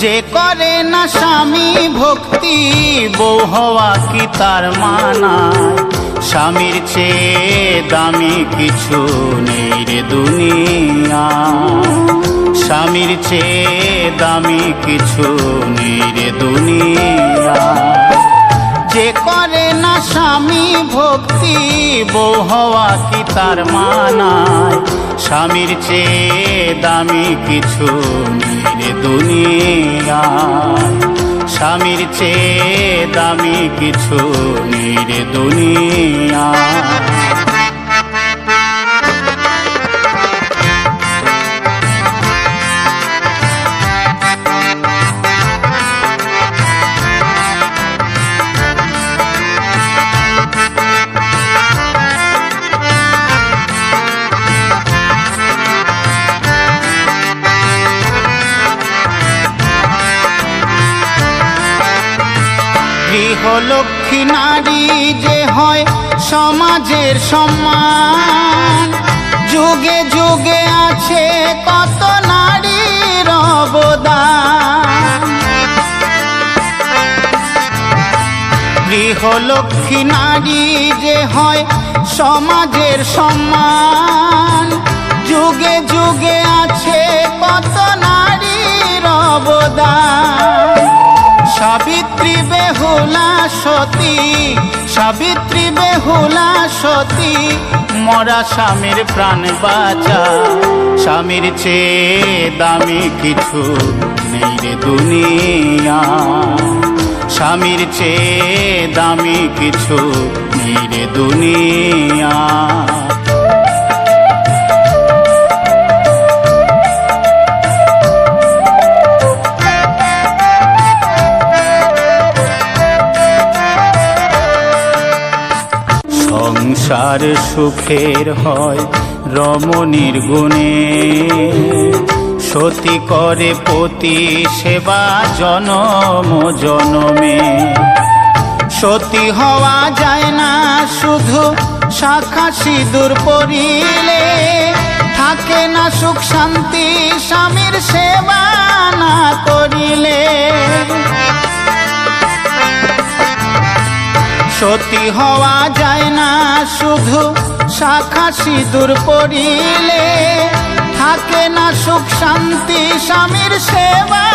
যে করে না স্বামী ভক্তি, বউ হওয়া কি তার মানা? স্বামীর চেয়ে দামি কিছু নেই রে দুনিয়া। স্বামীর চেয়ে দামি কিছু নেই রে দুনিয়া। যে করে না স্বামী ভক্তি, বউ হওয়া কি তার মানায়? স্বামীর চেয়ে দামি কিছু নেই রে দুনিয়া। স্বামীর চেয়ে দামি কিছু নেই রে দুনিয়া। গৃহলক্ষ্মী নারী যে হয় সমাজের সম্মান। যুগে যুগে আছে কত নারীর অবদান। গৃহলক্ষ্মী নারী যে হয় সমাজের সম্মান। যুগে যুগে বেহুলা সতী, সাবিত্রী বেহুলা সতী, মরা স্বামীর প্রাণ বাঁচা। স্বামীর চেয়ে দামি কিছু নেই রে দুনিয়া। স্বামীর চেয়ে দামি কিছু নেই রে দুনিয়া। সংসার সুখের হয় রমণীর গুণে। সতী করে পতি, সেবা জনম জনমে। সতী হওয়া যায় না শুধু শাখা সিঁদুর পরিলে। থাকে না সুখ শান্তি, স্বামীর সেবা না করিলে। সতী হওয়া যায় না, শুধু শাখা সিঁদুর পড়িলে থাকে না সুখ শান্তি, স্বামীর সেবা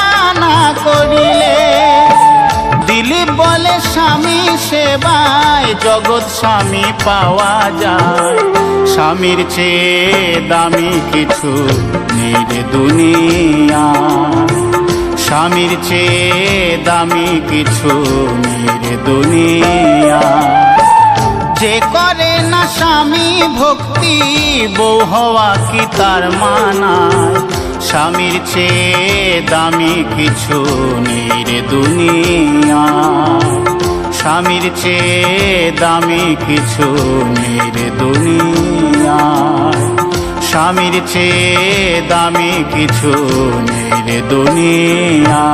না করিলে। দিলীপ বলে, স্বামী সেবায় জগৎ স্বামী পাওয়া যায়। স্বামীর চেয়ে দামি কিছু নেই রে দুনিয়া। স্বামীর চেয়ে দামি কিছু নেই দুনিয়া। যে করে না স্বামী ভক্তি, বউ হওয়া কি তার মানা? স্বামীর চেয়ে দামি কিছু নেই রে দুনিয়া। স্বামীর চেয়ে দামি কিছু নেই রে দুনিয়া। স্বামীর চেয়ে দামি কিছু নেই রে দুনিয়া।